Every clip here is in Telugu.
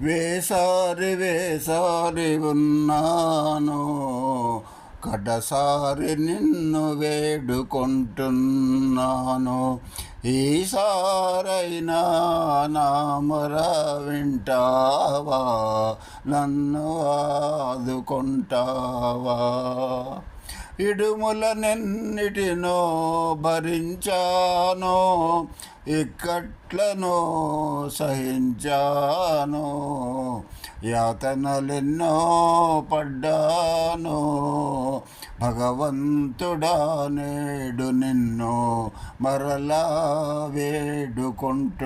వేసారి వేసారి ఉన్నాను. కడసారి నిన్ను వేడుకుంటున్నాను. ఈసారైనా నామర వింటావా? నన్ను ఆదుకుంటావా? ఇడుములనెన్నిటినో భరించాను ఇక్కట్లను సహించాను యాతనలెన్నో పడ్డాను భగవంతుడా నేడు నిన్ను మరలా వేడుకుంటున్నాను.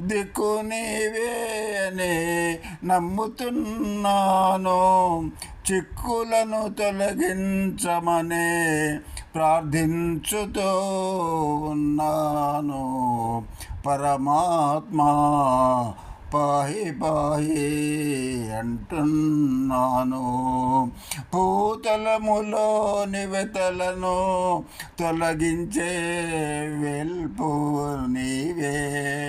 దిక్కు నీవే నమ్ముతున్నాను చిక్కులను తొలగించమనే ప్రార్థించుతూ ఉన్నాను. పరమాత్మా పాహి పాహి అంటున్నాను. పూతలములోని వెతలను తొలగించే వెల్పు నీవే.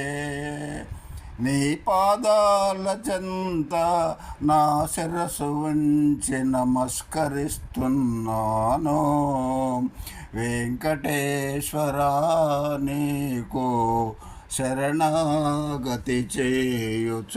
నీ పాదాల చెంత నా శిరసు ఉంచి నమస్కరిస్తున్నాను. వెంకటేశ్వర నీకు శరణాగతి చేయుచున్నాను.